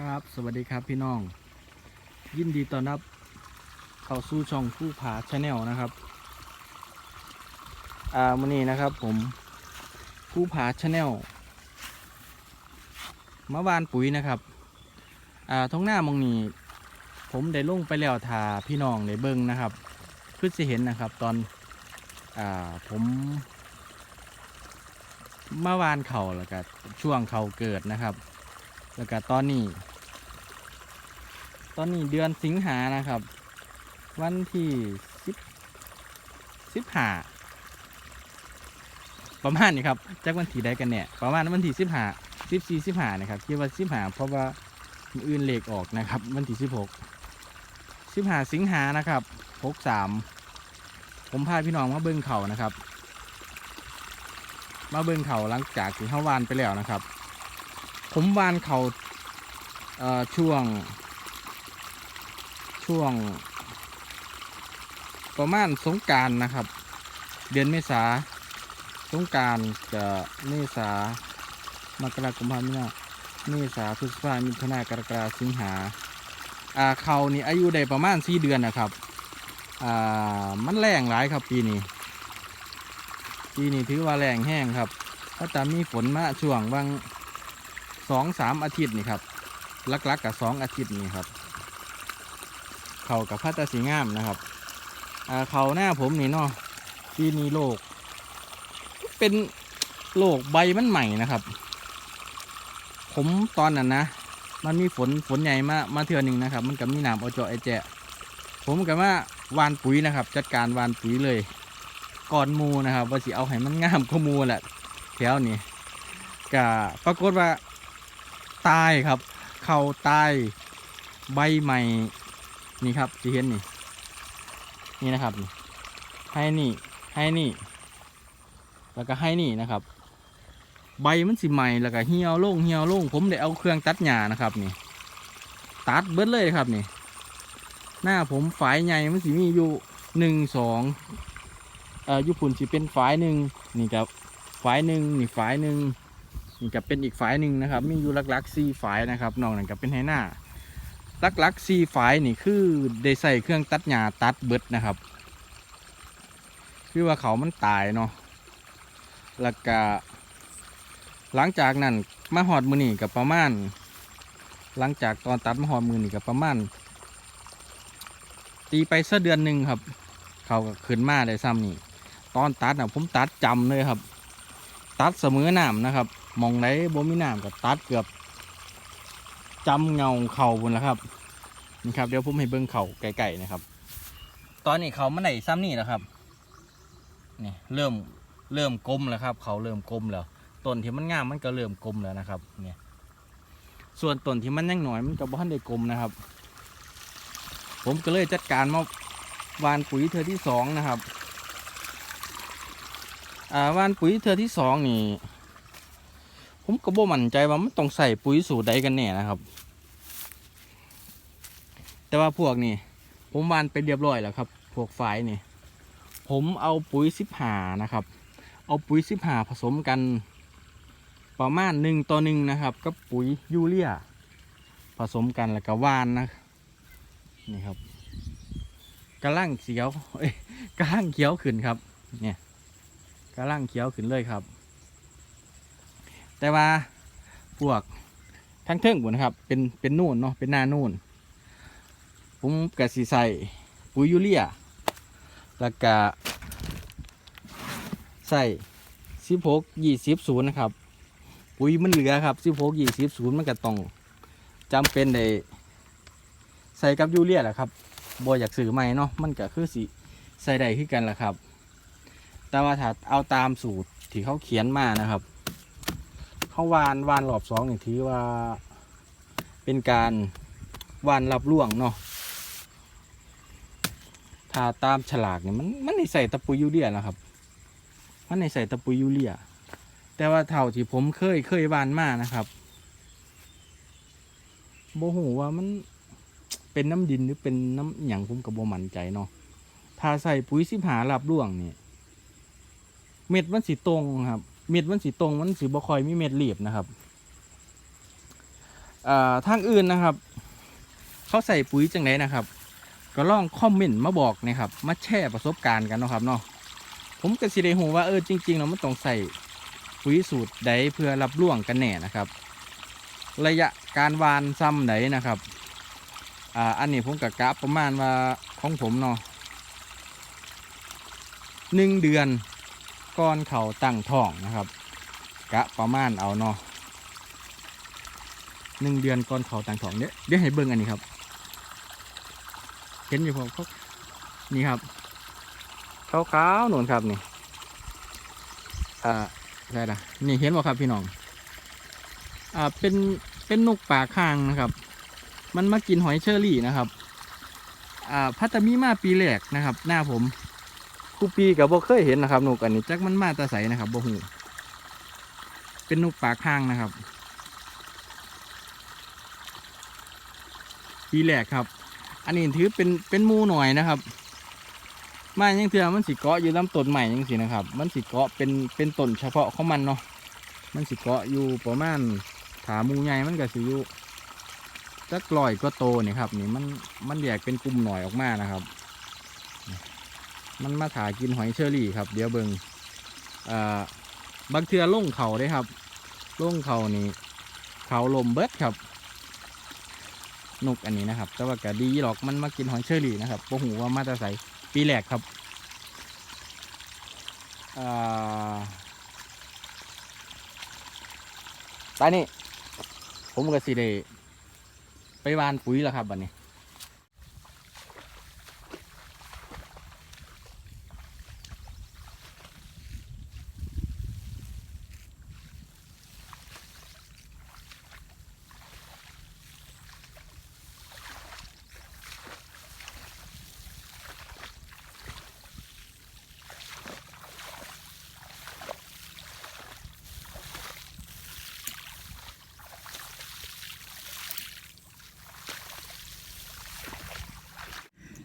ครับ สวัสดีครับพี่น้อง ยินดีต้อนรับ เข้าสู่ช่องผู้ผาชาแนลนะครับอ่ามื่อนี้นะครับผมผู้ผาชาแนลมาวานปุ๋ยนะครับอ่าท้องหน้ามองนี้ ผมได้ลงไปแล้วทาพี่น้องได้เบิ้งนะครับเพื่อจะเห็นนะครับตอนอ่าผมมาวานเข่าแล้วก็ช่วงเข่าเกิดนะครับ แล้วก็ตอนนี้ ตอนนี้เดือนสิงหานะครับ วันที่สิบสิบห้าประมาณนี้ครับจากวันที่ใดกันเนี่ยประมาณวันที่สิบห้าสิบสี่สิบห้านะครับคิดว่าสิบห้าเพราะว่ามีออื่นเลขออกนะครับ วันที่สิบหกสิบห้าสิงหานะครับหกสามผมพาพี่น้องมาเบิ้งเขานะครับ มาเบิ้งเขาหลังจากที่เขาวานไปแล้วนะครับ ผมวานเขาเอ่อช่วง ช่วง ประมาณสงการนะครับ เดือนเมษาสงการจะเมษามกราคมพามินาเมษาพฤษภามิถุนากรกฎาสิงหาอ่าเขานี่อายุได้ประมาณสี่เดือนนะครับอ่ามันแรงหลายครับปีนี้ปีนี้ถือว่าแรงแห้งครับถ้าจะมีฝนมาช่วงบาง สองสามอาทิตย์นี่ครับลักๆกกับสองอาทิตย์นี่ครับ เขากับพัตสีงามนะครับเขาหน้าผมนี่เนาะปีนี้โลก เป็นโลกใบมันใหม่นะครับ ผมตอนนั้นนะ มันมีฝนฝนใหญ่มามาเทือหนึ่งนะครับ มันกับมีหน้ำเอาเจาะไอแจะผมกับว่าวานปุ๋ยนะครับ จัดการวานปุ๋ยเลย ก่อนมูนะครับ ว่าสิเอาให้มันงามก็มูแหละแถวนี้ก็ปรากฏว่า ใตายครับ เขาใตายใบใหม่นี่ครับจะเห็นนี่นี่นะครับ ให้นี่ให้นี่ แล้วก็ให้นี่นะครับ ใบมันสิใหม่แล้วก็เหี่ยวลงเหี่ยวลงผมได้เอาเครื่องตัดหญ้านะครับนี่ ตัดเบิดเลยครับนี่ หน้าผมฝายใหญ่มันสิมีอยู่หนึ่งสองเอ่อยุพุนสิเป็นฝายหนึ่งนี่ครับฝายหนึ่งนี่ฝายหนึ่ง นี่ก็เป็นอีกฝายหนึ่งนะครับมีอยู่ลักๆสี่ฝายนะครับนอกนั้นก็เป็นไฮหน้าลักๆสี่ฝายนี่คือได้ใส่เครื่องตัดหญ้าตัดเบิดนะครับ คือว่าเขามันตายเนาะแล้วก็หลังจากนั้นมาหอดมือนี่กับประมาณ หลังจากตอนตัดมาหอดมือนี่กับประมาณ ตีไปสักเดือนหนึ่งครับ เขาก็ขึ้นมาได้ซ้ำนี่ตอนตัดนะผมตัดจำเลยครับ ตัดเสมอน้ำนะครับ มองไหนบ่มีน้ำก็ตัดเกือบจำเงาเข่าบนแล้วครับนี่ครับเดี๋ยวผมให้เบิ้งเข่าไก่ๆนะครับ ตอนนี้เขามันไหนซ้ำนี่แล้วครับนี่เริ่มเริ่มกลมแล้วครับ เขาเริ่มกลมแล้วต้นที่มันงามมันก็เริ่มกลมแล้วนะครับเนี่ยส่วนต้นที่มันยังหน่อยมันก็บ่ทันได้กลมนะครับ ผมก็เลยจัดการมาวานปุ๋ยเธอที่สองนะครับอ่าวานปุ๋ยเธอที่สองนี่ ผมก็บ่มั่นใจว่ามันต้องใส่ปุ๋ยสูตรใดกันแน่นะครับ แต่ว่าพวกนี่ผมวานไปเรียบร้อยแล้วครับ พวกฝายนี่ ผมเอาปุ๋ยสิบหานะครับ เอาปุ๋ยสิบหาผสมกันประมาณหนึ่งต่อหนึ่งนะครับ กับปุ๋ยยูเรียผสมกันแล้วก็วานนะนี่ครับกระลังเขียวเอ้ยกระลังเขียวขึ้นครับ เนี่ยกระลังเขียวขึ้นเลยครับ แต่ว่าพวกทั้งเทิงบุนะครับ เป็นเป็นนู่นเนาะเป็นหน้านู่นผมกะสีใส่ปุ๋ยยูเรียแล้วก็ใส่สิบหกยี่สิบศูนย์นะครับ ปุ๋ยมันเหลือครับสิบหกยี่สิบศูนย์มันก็ต้องจำเป็นได้ใส่กับยูเรียแหละครับบ่อยากซื้อใหม่เนาะมันก็คือสิใส่ได้ขึ้นกันแหละครับ แต่ว่าถ้าเอาตามสูตรที่เขาเขียนมานะครับ เขาวานวานรอบสองนี่ถือว่า เป็นการวานรับล่วงเนาะถ้าตามฉลากเนี่ยมันมันในใส่ตะปุยยูเรียนะครับ มันในใส่ตะปุยยูเรีย แต่ว่าเท่าที่ผมเคยเคยวานมานะครับโบหูว่ามันเป็นน้ำดินหรือเป็นน้ำหยังผมกับโบมันใจเนาะถ้าใส่ปุ๋ยสิบหารับล่วงเนี่ยเม็ดมันสีตรงครับ เม็ดมันสีตรงมันสีบ่คอยมีเม็ดรีบนะครับอ่าทางอื่นนะครับ เขาใส่ปุ๋ยจังไดนะครับ ก็ลองคอมเมนต์มาบอกนะครับ มาแชร์ประสบการณ์กันนะครับเนาะผมก็สิได้หูว่าเออจริงๆแล้วมันต้องใส่ปุ๋ยสูตรใดเพื่อรับร่วงกันแน่นะครับ ระยะการวานซ้ำไหนนะครับอ่าอันนี้ผมกะกะประมาณว่าของผมเนาะหนึ่งเดือน ก่อนเขาตั้งท้องนะครับ กะประมาณเอาเนาะหนึ่งเดือนก่อนเขาตั้งท้องเดี๋ยเดี๋ยวให้เบิ่งอันนี้ครับ เห็นอยู่ผมเขานี่ครับขาวๆหนุนครับนี่อ่าได้ละนี่เห็นบ่ครับพี่น้องอ่าเป็นเป็นนกป่าคางนะครับ มันมากินหอยเชอรี่นะครับอ่าพัตตมีมาปีแรกนะครับ หน้าผม คูปีกับบ่เคยเห็นนะครับนกอันนี้จักมันมาตาใสนะครับบ่หูเป็นนกป่าคางนะครับ ปีแรกครับ อันนี้ถือเป็นเป็นมูหน่อยนะครับมายังเถื่อมันสิเกาะอยู่ลำต้นใหม่ยังสินะครับ มันสิเกาะเป็นเป็นต้นเฉพาะของมันเนาะมันสิเกาะอยู่ประมาณถามูใหญ่มันก็สิอยู่จักลอยก็โตนี่ครับ นี่มันมันแยกเป็นกลุ่มหน่อยออกมานะครับ มันมาถากินหอยเชอรี่ครับ เดี๋ยวเบิงอ่าบางเทือล่งเขาได้ครับล่งเขานี่เขาลมเบิดครับ นกอันนี้นะครับ แต่ว่าก็ดีหรอกมันมากินหอยเชอรี่นะครับโปหูว่ามาตาใสปีแรกครับตอนนี้ ผมก็สิได้ไปวานปุ๋ยแล้วครับบัดนี้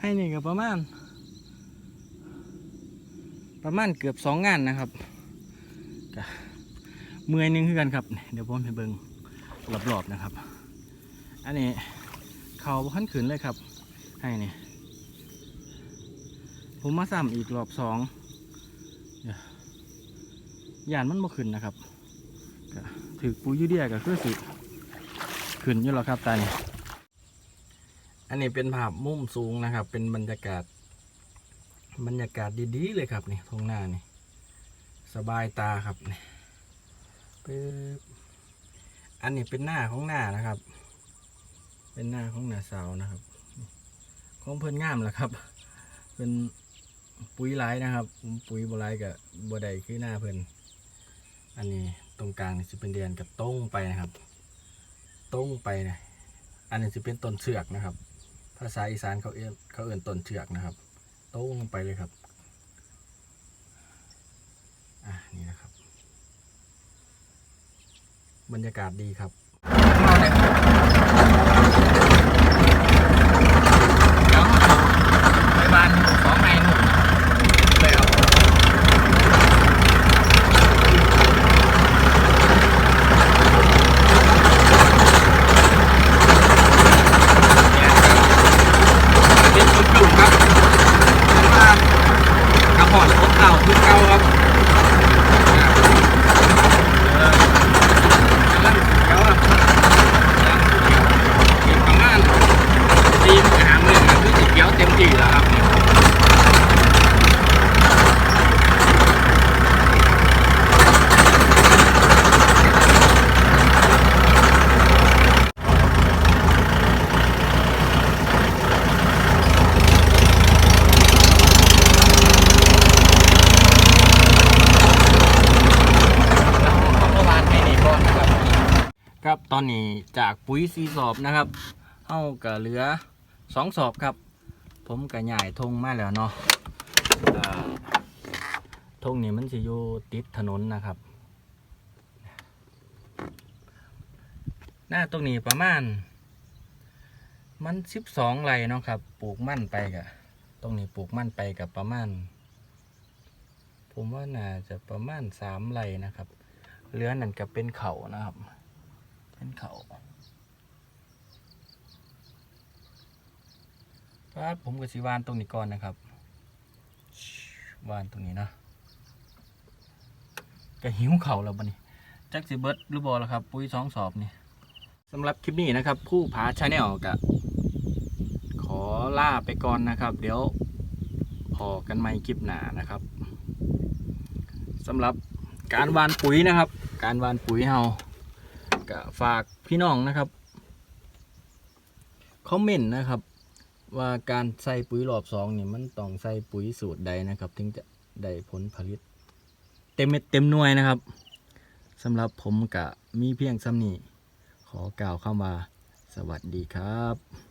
ให้นี่ก็ประมาณ ประมาณเกือบสองงานนะครับเมื่อยหนึงคือกันครับ เดี๋ยวผมให้เบิงรอบๆนะครับ อันนี้เขาบ่ขั้นขืนเลยครับ ให้นี่ผมมาซ้ำอีกรอบสองเดี๋ยานมันบ่ขึ้นนะครับถือปุ๋ยยูเดียก็คือสิขึ้นอยู่แล้วครับตานี่ อันนี้เป็นภาพมุมสูงนะครับ เป็นบรรยากาศ บรรยากาศดีๆ เลยครับนี่ทงหน้านี่ สบายตาครับนี่ปึ๊บอันนี้เป็นหน้าของหน้านะครับ เป็นหน้าของหน้าสาวนะครับ ของเพิ่นงามแหละครับ เป็นปุ๋ยหลายนะครับ ปุ๋ยบหลายกับบัวใดคือหน้าเพิ่นอันนี้ตรงกลางนี่จะเป็นเดียนกับต้งไปนะครับ ต้งไปนะอันนี้จะเป็นต้นเชือกนะครับ ภาษาอีสานเขาเอื้นเขาเอื่นต้นเชือกนะครับโต้งไปเลยครับอะนี่นะครับ บรรยากาศดีครับมาเลยไปบ้านสองไงหนุ่มเลยครับเป็นจุดจุ่มครับเป็นว่ากระหอนของเก่าคือเก่าครับอ่าเออ นั่นเดี๋ยวอะอีกประมาณตีมหางหนึ่งคือ สีเขียวเต็มที่แล้วครับเนี่ยแล้วเขาก็วานให้นี่ก่อนนะครับตอนนี้จากปุ๋ยสีสอบนะครับเฮาก็เหลือสองสอบครับ ผมก็ใหญ่ทงมาแล้วเนาะทงนี้มันจะอยู่ติดถนนนะครับ หน้าตรงนี้ประมาณ มันสิบสองไรเนาะครับ ปลูกมั่นไปกะตรงนี้ปลูกมั่นไปกับประมาณ ผมว่าน่าจะประมาณสามไรนะครับ เหลือนั่นก็เป็นเขานะครับ เป็นเขา ครับผมกับสีวานตรงนี้ก่อนนะครับวานตรงนี้นะก็หิวเข่าแล้วบันนี้จักสิเบิร์ดรือบอแล้วครับ ปุ๋ยสองสอบนี่สำหรับคลิปนี้นะครับ ผู้ผาชาแนลกับขอล่าไปก่อนนะครับ เดี๋ยวพอกันใหม่คลิปหน้านะครับสำหรับการวานปุ๋ยนะครับ การวานปุ๋ยเฮาก็ฝากพี่น้องนะครับคอมเมนต์นะครับ ว่าการใส่ปุ๋ยรอบสองนี่มันต้องใส่ปุ๋ยสูตรใดนะครับ ถึงจะได้ผลผลิต เต็มเม็ดเต็มหน่วยนะครับสำหรับผมกะมีเพียงซ้ำนี้ขอกล่าวคำว่า สวัสดีครับ